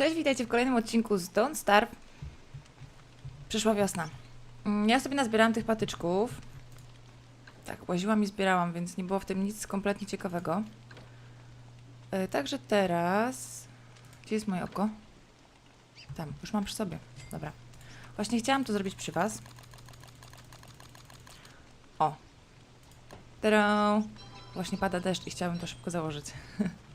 Cześć, witajcie w kolejnym odcinku z Don't Starve. Przyszła wiosna. Mm, Ja sobie nazbierałam tych patyczków. Tak, łaziłam i zbierałam, więc nie było w tym nic kompletnie ciekawego. E, Także teraz... Gdzie jest moje oko? Tam, już mam przy sobie. Dobra. Właśnie chciałam to zrobić przy Was. O. Tada! Właśnie pada deszcz i chciałabym to szybko założyć.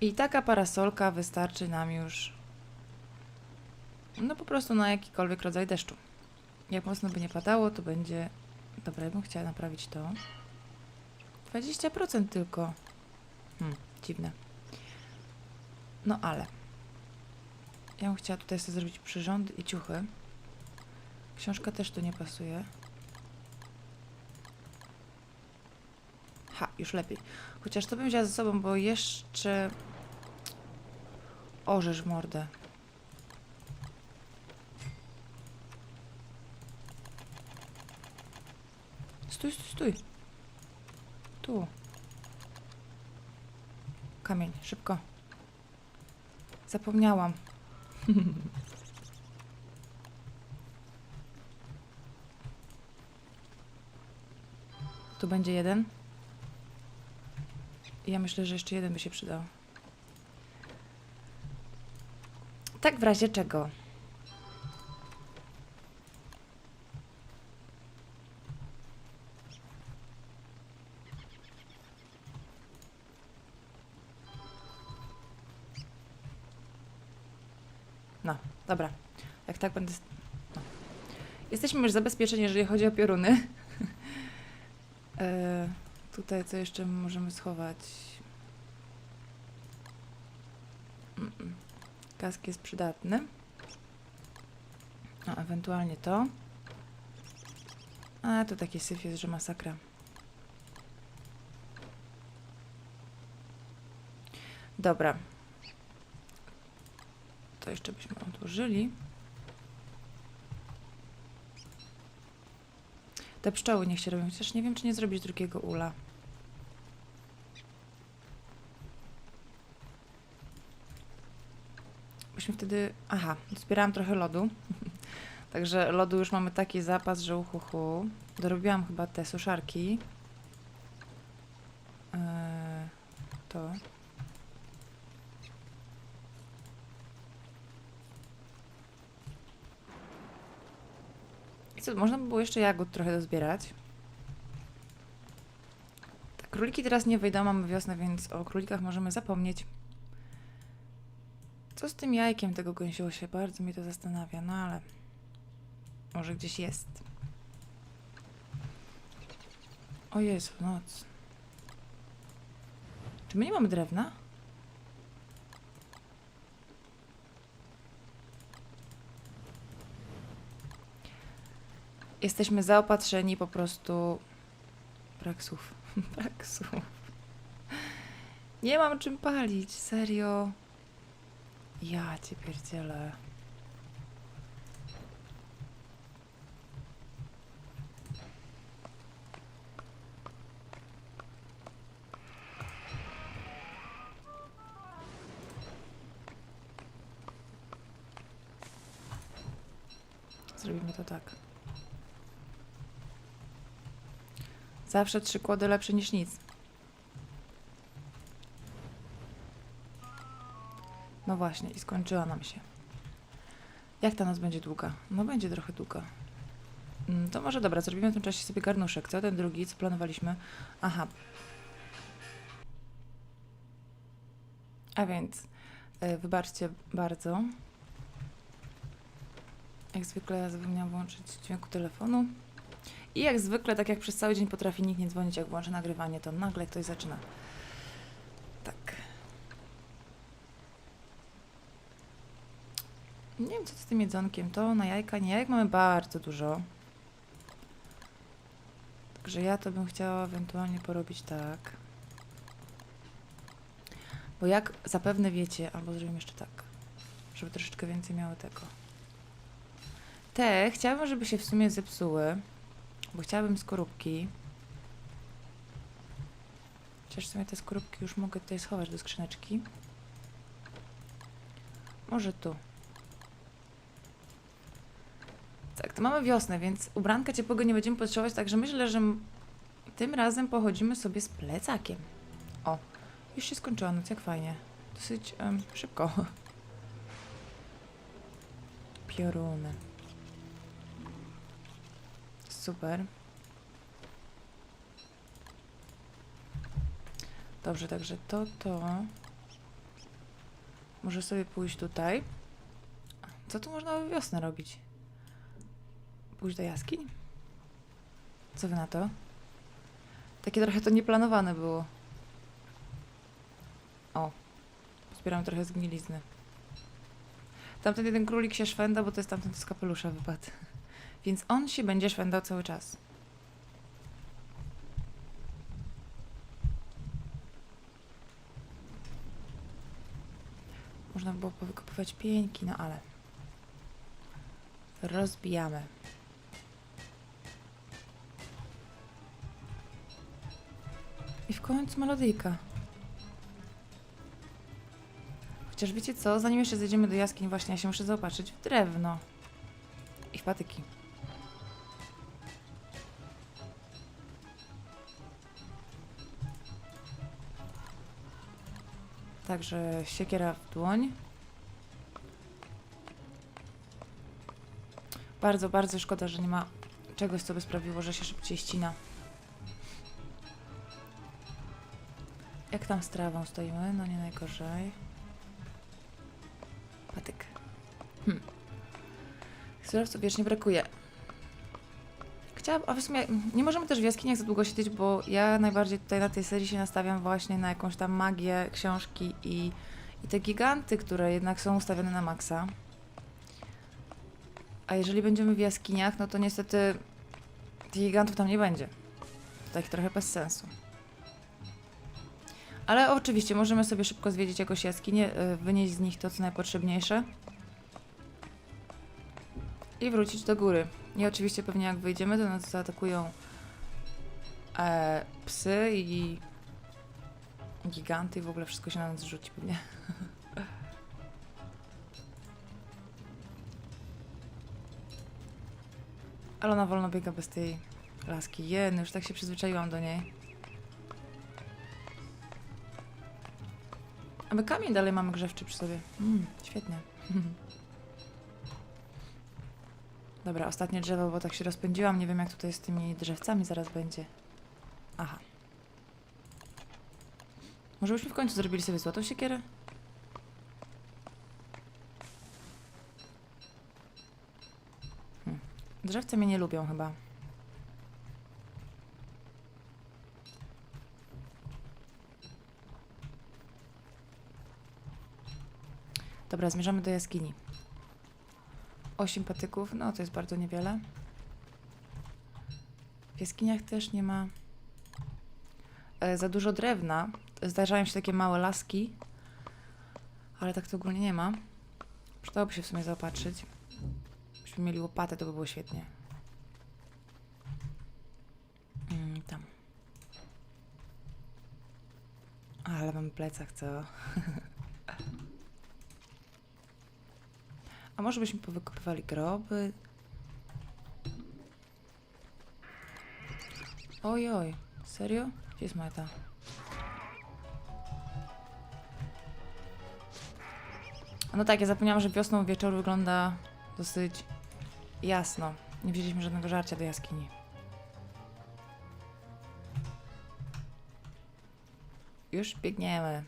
I taka parasolka wystarczy nam już no po prostu na jakikolwiek rodzaj deszczu. Jak mocno by nie padało, to będzie... Dobra, ja bym chciała naprawić to. 20% tylko. Hmm, dziwne. No ale. Ja bym chciała tutaj sobie zrobić przyrządy i ciuchy. Książka też tu nie pasuje. Ha, już lepiej. Chociaż to bym wzięła ze sobą, bo jeszcze... Orzesz mordę. Stój, stój, stój. Tu. Kamień, szybko. Zapomniałam. tu będzie jeden. Ja myślę, że jeszcze jeden by się przydał. Tak w razie czego? No, dobra. Jak tak będę. No. Jesteśmy już zabezpieczeni, jeżeli chodzi o pioruny. e, tutaj co jeszcze możemy schować? Mm-mm. Kask jest przydatny. A ewentualnie to. A to taki syf jest, że masakra. Dobra. To jeszcze byśmy odłożyli. Te pszczoły niech się robią, chociaż nie wiem, czy nie zrobić drugiego ula. Byśmy wtedy... Aha, zbierałam trochę lodu. Także lodu już mamy taki zapas, że uhuhu. Dorobiłam chyba te suszarki. Eee, to. I co, można by było jeszcze jagód trochę dozbierać. Tak, króliki teraz nie wyjdą, mamy wiosnę, więc o królikach możemy zapomnieć. Co z tym jajkiem tego gąsiosia? Bardzo mnie to zastanawia, no ale może gdzieś jest. O Jezu, noc. Czy my nie mamy drewna? Jesteśmy zaopatrzeni po prostu... Brak słów. Brak słów. Nie mam czym palić, serio. Ja cię pierdzielę. Zrobimy to tak. Zawsze trzy kłody lepsze niż nic. Właśnie, i skończyła nam się. Jak ta noc będzie długa? No będzie trochę długa. Mm, To może dobra, zrobimy w tym czasie sobie garnuszek. Co ten drugi, co planowaliśmy? Aha. A więc, e, wybaczcie bardzo. Jak zwykle zapomniałam włączyć dźwięku telefonu. I jak zwykle, tak jak przez cały dzień potrafi nikt nie dzwonić, jak włączę nagrywanie, to nagle ktoś zaczyna. Tak. Nie wiem, co z tym jedzonkiem. To na jajka, nie. Jajek mamy bardzo dużo. Także ja to bym chciała ewentualnie porobić tak. Bo jak zapewne wiecie, albo zrobimy jeszcze tak, żeby troszeczkę więcej miały tego. Te chciałabym, żeby się w sumie zepsuły, bo chciałabym skorupki. Chociaż w sumie te skorupki już mogę tutaj schować do skrzyneczki. Może tu. Tak, to mamy wiosnę, więc ubranka ciepłego nie będziemy potrzebować, także myślę, że tym razem pochodzimy sobie z plecakiem. O, już się skończyła noc, jak fajnie. Dosyć em, szybko. Pioruny. Super. Dobrze, także to, to. Może sobie pójść tutaj. Co tu można wiosnę robić? Pójść do jaskiń? Co wy na to? Takie trochę to nieplanowane było. O. Zbieram trochę zgnilizny. Tamten jeden królik się szwenda, bo to jest tamten z kapelusza wypadł. Więc on się będzie szwendał cały czas. Można było powykopywać pieńki, no ale... Rozbijamy. Końcu melodyjka. Chociaż wiecie co, zanim jeszcze zejdziemy do jaskiń, właśnie ja się muszę zaopatrzyć w drewno. I w patyki. Także siekiera w dłoń. Bardzo, bardzo szkoda, że nie ma czegoś, co by sprawiło, że się szybciej ścina. Jak tam z trawą stoimy? No nie najgorzej. Patyk. Hm. Surowców wiecznie brakuje. Chciałabym, a w sumie nie możemy też w jaskiniach za długo siedzieć, bo ja najbardziej tutaj na tej serii się nastawiam właśnie na jakąś tam magię, książki i, i te giganty, które jednak są ustawione na maksa. A jeżeli będziemy w jaskiniach, no to niestety tych gigantów tam nie będzie. To trochę bez sensu. Ale oczywiście możemy sobie szybko zwiedzić jakoś jaskinię, y, wynieść z nich to, co najpotrzebniejsze. I wrócić do góry. I oczywiście pewnie jak wyjdziemy, to nas zaatakują e, psy i giganty i w ogóle wszystko się na nas rzuci pewnie. Ale ona wolno biega bez tej laski. Jeny, już tak się przyzwyczaiłam do niej. A my kamień dalej mamy grzewczy przy sobie. Mm, świetnie. Dobra, ostatnie drzewo, bo tak się rozpędziłam. Nie wiem, jak tutaj z tymi drzewcami zaraz będzie. Aha. Może byśmy w końcu zrobili sobie złotą siekierę? Hmm. Drzewce mnie nie lubią chyba. Dobra, zmierzamy do jaskini. 8 patyków, no to jest bardzo niewiele. W jaskiniach też nie ma e, za dużo drewna. Zdarzają się takie małe laski, ale tak to ogólnie nie ma. Przydałoby się w sumie zaopatrzyć. Byśmy mieli łopatę, to by było świetnie. Mm, tam. Ale mam plecak, co? A może byśmy powykopywali groby? Oj, oj. Serio? Gdzie jest meta? No tak, ja zapomniałam, że wiosną wieczór wygląda dosyć jasno. Nie wzięliśmy żadnego żarcia do jaskini. Już biegniemy.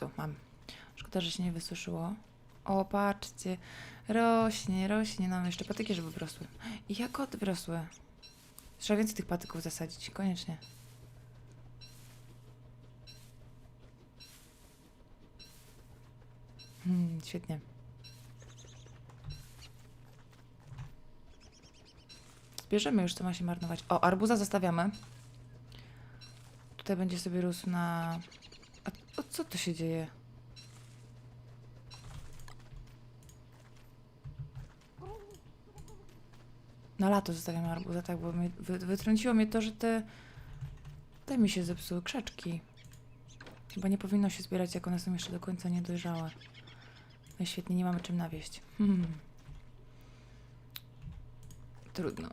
Tu mam. Szkoda, że się nie wysuszyło. O, patrzcie. Rośnie, rośnie. Nam jeszcze patyki, żeby wyrosły. I jakoty wyrosły. Trzeba więcej tych patyków zasadzić. Koniecznie. Hmm, świetnie. Zbierzemy już, co ma się marnować. O, arbuza zostawiamy. Tutaj będzie sobie rósł na... Co tu się dzieje? Na lato zostawiamy arbuza, tak, bo mnie, wy, wytrąciło mnie to, że te... Te mi się zepsuły, krzaczki. Chyba nie powinno się zbierać, jak one są jeszcze do końca niedojrzałe. No świetnie, nie mamy czym nawieść. Hmm. Trudno.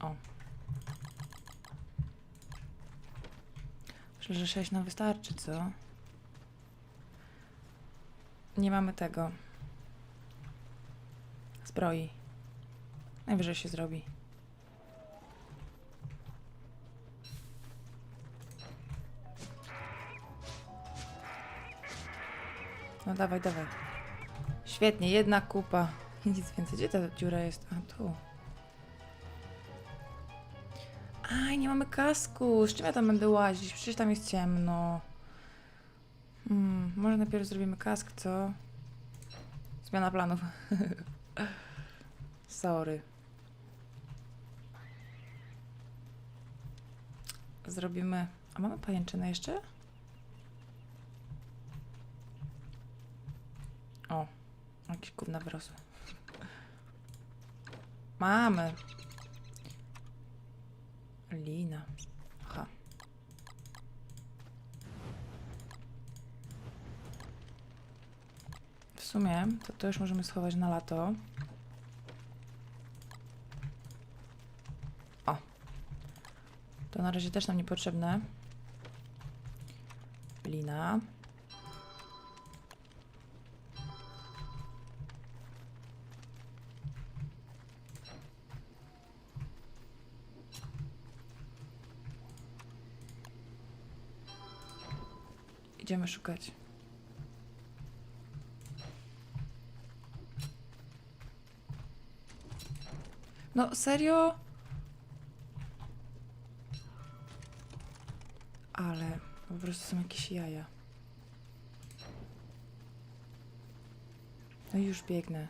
O. Myślę, że 6 nam wystarczy, co? Nie mamy tego. Zbroi. Najwyżej się zrobi. No dawaj, dawaj. Świetnie, jedna kupa. Nic więcej. Gdzie ta dziura jest? A tu. Aj, nie mamy kasku. Z czym ja tam będę łazić? Przecież tam jest ciemno. Hmm, może najpierw zrobimy kask, co? Zmiana planów. Sorry. Zrobimy... A mamy pajęczynę jeszcze? O, jakieś gówna wyrosły. Mamy. Lina. Aha. W sumie to, to już możemy schować na lato. O. To na razie też nam niepotrzebne. Lina. Idziemy szukać. No, serio? Ale po prostu są jakieś jaja. No już biegnę.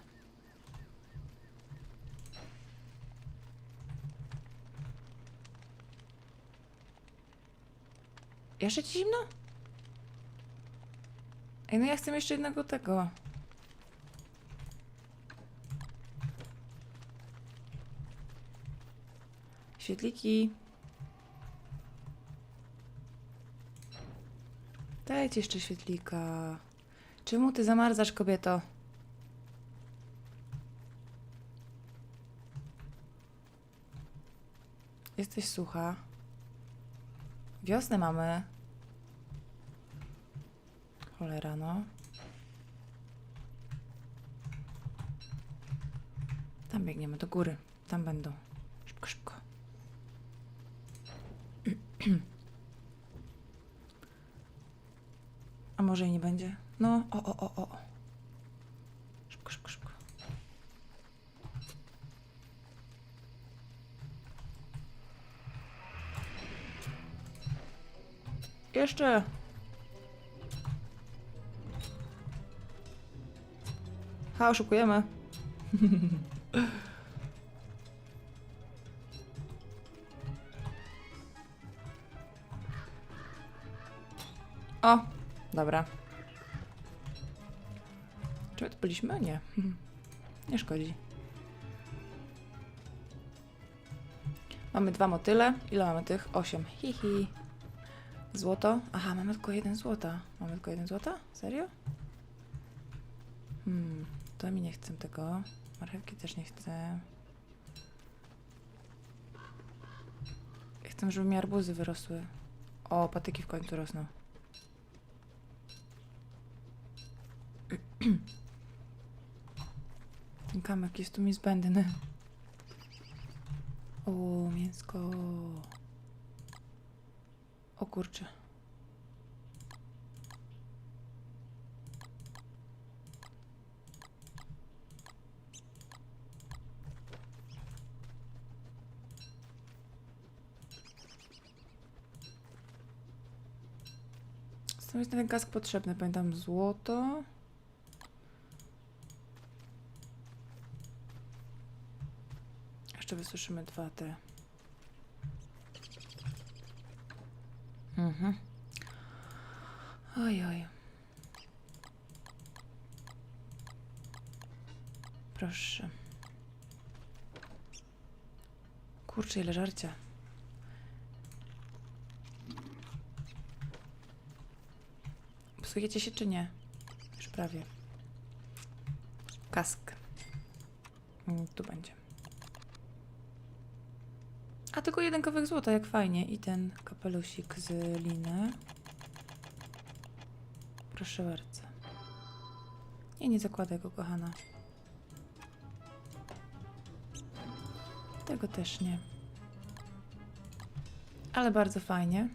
Jeszcze ci zimno? Ej, no ja chcę jeszcze jednego tego. Świetliki. Dajcie jeszcze świetlika. Czemu ty zamarzasz, kobieto? Jesteś sucha. Wiosnę mamy. Cholera, no. Tam biegniemy do góry. Tam będą. Szybko, szybko. A może i nie będzie? No, o, o, o, o. Szybko, szybko, szybko. Jeszcze. Ha, oszukujemy. O, dobra. Czy my tu byliśmy? Nie. Nie szkodzi. Mamy dwa motyle. Ile mamy tych? Osiem. Hihi. Złoto? Aha, mamy tylko jeden złota. Mamy tylko jeden złota? Serio? Hmm, to mi nie chcę tego. Marchewki też nie chcę. Chcę, żeby mi arbuzy wyrosły. O, patyki w końcu rosną. Ten kamek jest tu mi zbędny. O, mięsko. O kurczę. Co jest na ten kask potrzebny? Pamiętam złoto. Jeszcze wysuszymy dwa te. Mhm. Oj, oj. Proszę. Kurczę, ile żarcia. Psujecie się czy nie? Już prawie. Kask. Mm, Tu będzie. A tylko jeden kawałek złota, jak fajnie. I ten kapelusik z liny. Proszę bardzo. Nie, nie zakładaj go, kochana. Tego też nie. Ale bardzo fajnie.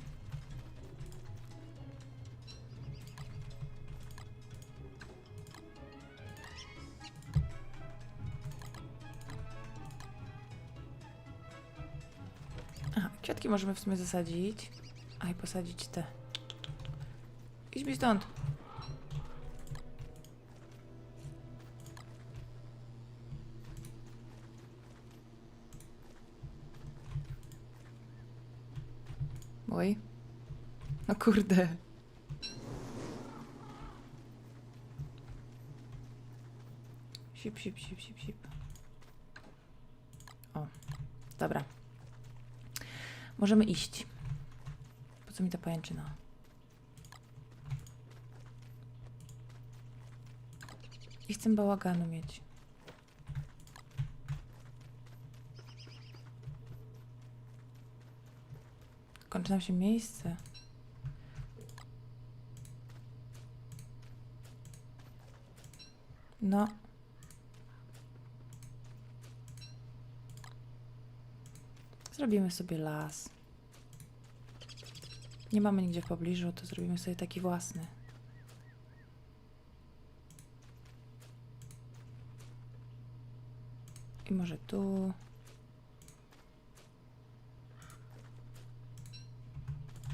Kwiatki możemy w sumie zasadzić. A i posadzić te. Idź mi stąd. Oj. No kurde. Sip, sip, sip, sip, sip. O, dobra. Możemy iść. Po co mi ta pajęczyna? I chcę bałaganu mieć. Kończy nam się miejsce. No. Zrobimy sobie las. Nie mamy nigdzie w pobliżu, to zrobimy sobie taki własny. I może tu.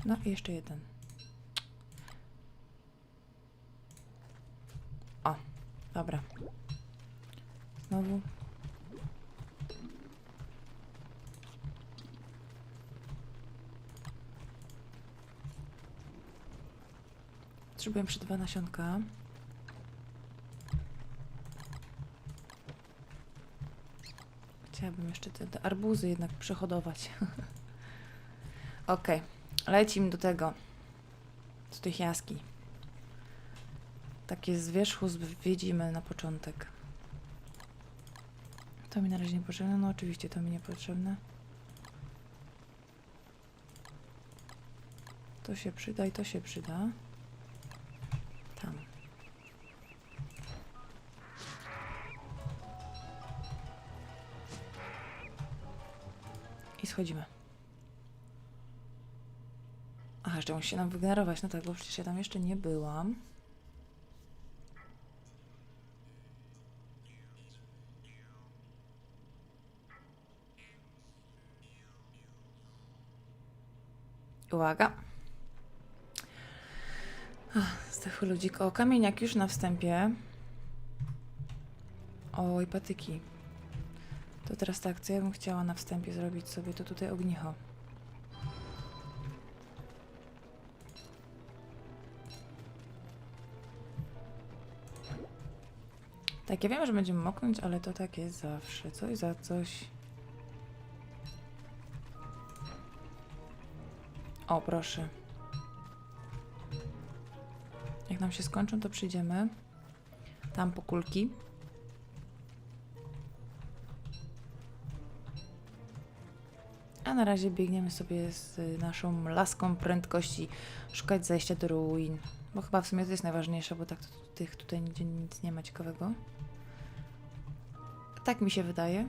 No i jeszcze jeden. O, dobra. Znowu. Potrzebuję przy dwa nasionka. Chciałabym jeszcze te, te arbuzy jednak przehodować. Okej, lecimy do tego. Do tych jaskiń. Takie z wierzchu widzimy na początek. To mi na razie niepotrzebne. No oczywiście to mi niepotrzebne. To się przyda i to się przyda. I schodzimy. Aha, jeszcze musi nam wygenerować. No tak, bo przecież ja tam jeszcze nie byłam. Uwaga. Zdechły ludzik. O, kamieniak już na wstępie. Oj, patyki. To teraz tak, co ja bym chciała na wstępie zrobić sobie, to tutaj ognicho. Tak, ja wiem, że będziemy moknąć, ale to tak jest zawsze. Coś za coś. O, proszę. Jak nam się skończą, to przyjdziemy. Tam po kulki. A na razie biegniemy sobie z naszą laską prędkości szukać zejścia do ruin. Bo chyba w sumie to jest najważniejsze, bo tak tych tutaj nic nie ma ciekawego. Tak mi się wydaje.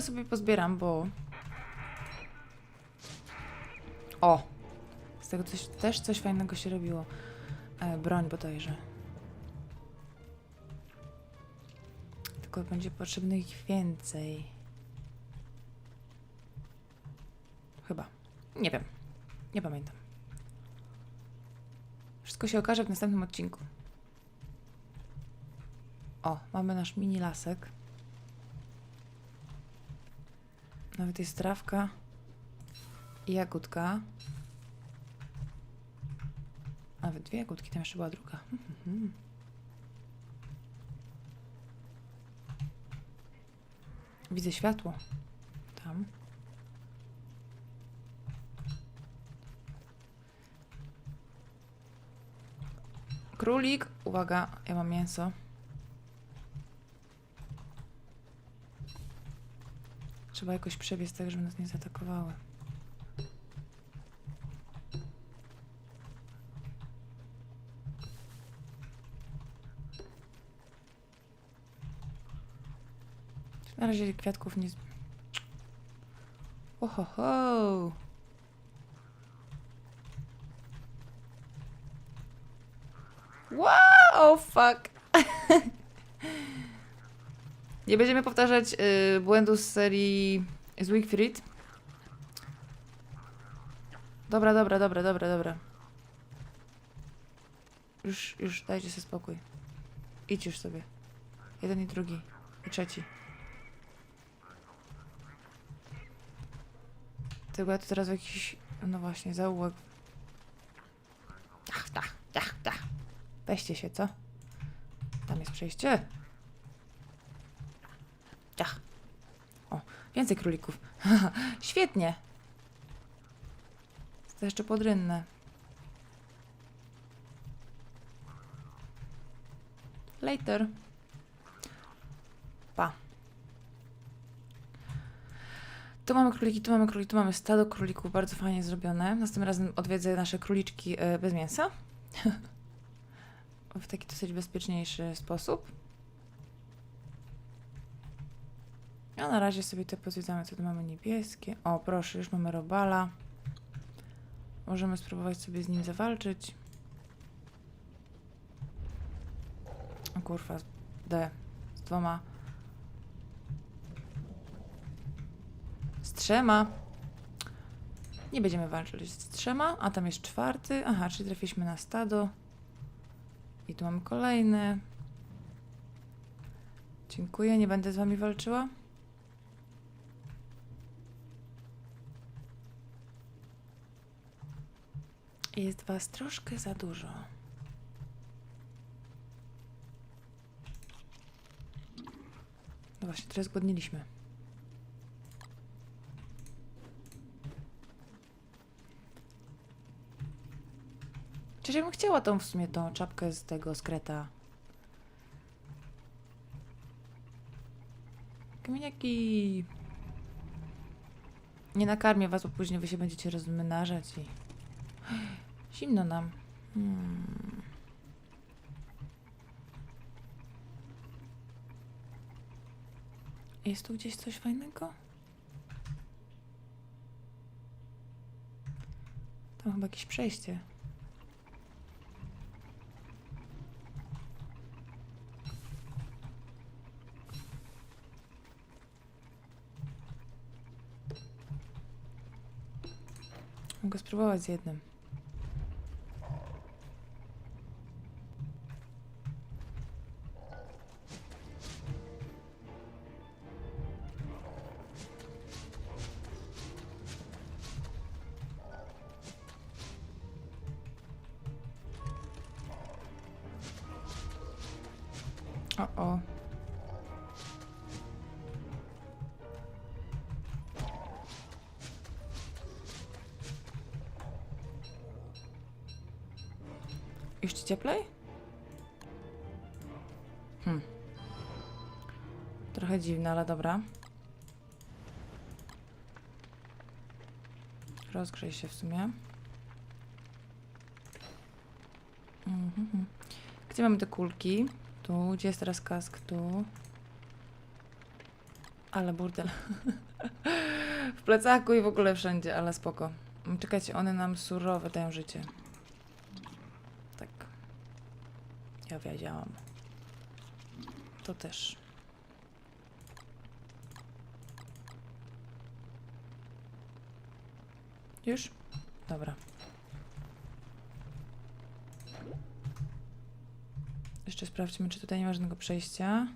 Kupę sobie pozbieram, bo... O! Z tego coś, też coś fajnego się robiło. E, broń bodajże. Tylko będzie potrzebnych więcej. Chyba. Nie wiem. Nie pamiętam. Wszystko się okaże w następnym odcinku. O, mamy nasz mini lasek. Nawet jest trawka i jagódka. Nawet dwie jagódki, tam jeszcze była druga. Widzę światło. Tam. Królik, uwaga, ja mam mięso. Trzeba jakoś przebiec tak, żeby nas nie zaatakowały. Na razie kwiatków nie... Ohoho! Wow, fuck! Nie będziemy powtarzać y, błędu z serii z. Dobra, dobra, dobra, dobra, dobra. Już, już, dajcie sobie spokój. Idź już sobie. Jeden i drugi. I trzeci. Tylko ja tu teraz w jakiś... No właśnie, zaułek. Ach, tak, tak, tak. Weźcie się, co? Tam jest przejście. Ciach. O, więcej królików. Świetnie. To jeszcze podrynne. Later. Pa. Tu mamy króliki, tu mamy króliki, tu mamy stado królików, bardzo fajnie zrobione. Następnym razem odwiedzę nasze króliczki e, bez mięsa. w taki dosyć bezpieczniejszy sposób. A na razie sobie te pozwiedzamy, co tu mamy niebieskie. O, proszę, już mamy robala. Możemy spróbować sobie z nim zawalczyć. Kurwa, D. Z dwoma. Z trzema. Nie będziemy walczyć z trzema, a tam jest czwarty. Aha, czyli trafiliśmy na stado. I tu mamy kolejny. Dziękuję, nie będę z wami walczyła. Jest was troszkę za dużo. No właśnie, teraz zgodniliśmy. Przecież ja bym chciała tą w sumie tą czapkę z tego skreta. Kamieniaki. Nie nakarmię was, bo później wy się będziecie rozmnażać i... Zimno nam. Hmm. Jest tu gdzieś coś fajnego? Tam chyba jakieś przejście. Mogę spróbować z jednym. Cieplej? Hmm. Trochę dziwne, ale dobra. Rozgrzej się w sumie. Mhm. Gdzie mamy te kulki? Tu. Gdzie jest teraz kask? Tu. Ale burdel. w plecaku i w ogóle wszędzie, ale spoko. Czekajcie, one nam surowe dają życie. Tak. Ja wiedziałam. To też. Już? Dobra. Jeszcze sprawdźmy, czy tutaj nie ma żadnego przejścia.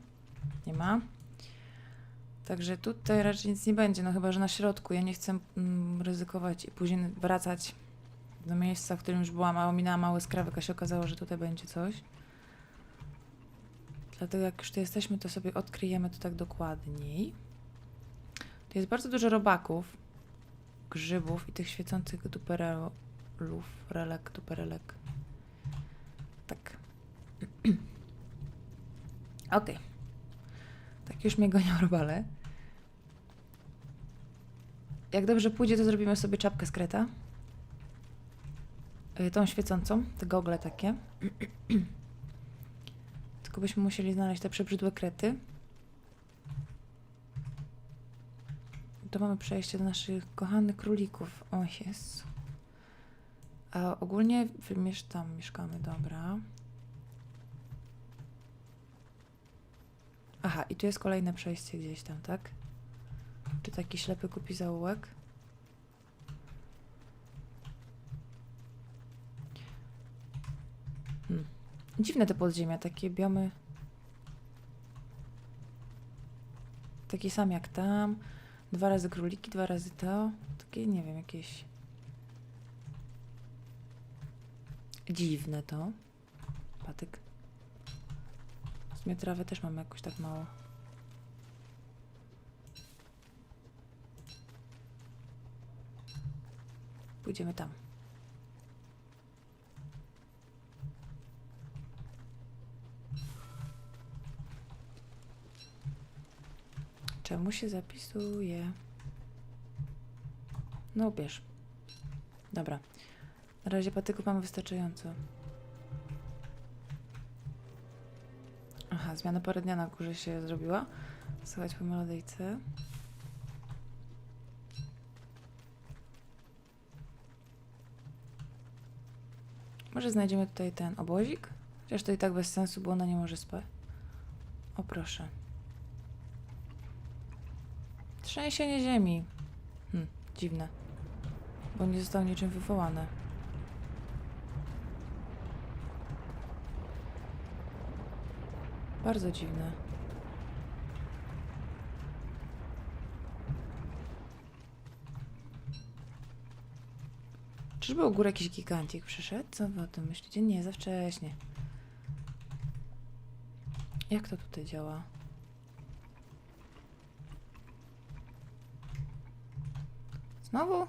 Nie ma. Także tutaj raczej nic nie będzie, no chyba, że na środku. Ja nie chcę mm, ryzykować i później wracać do miejsca, w którym już byłam, a ominęłam mały skrawek, a się okazało, że tutaj będzie coś. Dlatego jak już tu jesteśmy, to sobie odkryjemy to tak dokładniej. Tu jest bardzo dużo robaków, grzybów i tych świecących duperelów, relek, duperelek. Tak. Okej. Tak już mnie gonią robale. Jak dobrze pójdzie, to zrobimy sobie czapkę z kreta. Y, Tą świecącą, te gogle takie. Tylko byśmy musieli znaleźć te przebrzydłe krety. To mamy przejście do naszych kochanych królików. O jest. A ogólnie wymiesz tam mieszkamy, dobra. Aha, i tu jest kolejne przejście gdzieś tam, tak? Czy taki ślepy kupi zaułek? Hmm. Dziwne te podziemia, takie biomy. Taki sam jak tam. Dwa razy króliki, dwa razy to. Takie, nie wiem, jakieś... Dziwne to. Patyk. W sumie też mamy jakoś tak mało. Pójdziemy tam. Czemu się zapisuje? No bierz. Dobra. Na razie patyków mamy wystarczająco. Aha, zmiana pory dnia na górze się zrobiła. Słuchać po melodyjce. Może znajdziemy tutaj ten obozik? Chociaż to i tak bez sensu, bo ona nie może spać. O proszę. Trzęsienie ziemi. Hm, dziwne. Bo nie zostało niczym wywołane. Bardzo dziwne. Czyżby u góry jakiś gigantik przyszedł? Co wy o tym myślicie? Nie, za wcześnie. Jak to tutaj działa? Znowu?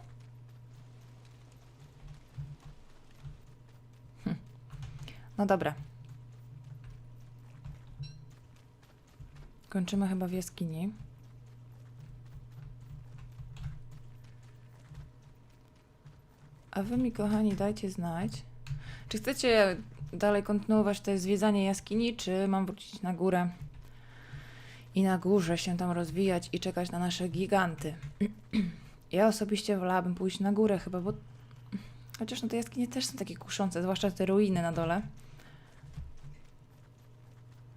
Hm. No dobra. Kończymy chyba w jaskini. A wy mi, kochani, dajcie znać, czy chcecie dalej kontynuować to zwiedzanie jaskini, czy mam wrócić na górę i na górze się tam rozwijać i czekać na nasze giganty. Ja osobiście wolałabym pójść na górę chyba, bo chociaż no te jaskinie też są takie kuszące, zwłaszcza te ruiny na dole.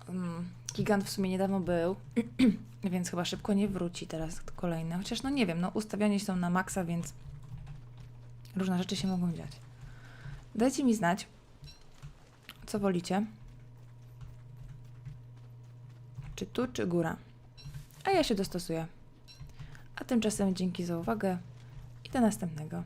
Mm, Gigant w sumie niedawno był, więc chyba szybko nie wróci teraz kolejny. Chociaż no nie wiem, no ustawiani są na maksa, więc różne rzeczy się mogą dziać. Dajcie mi znać, co wolicie. Czy tu, czy góra. A ja się dostosuję. A tymczasem dzięki za uwagę i do następnego.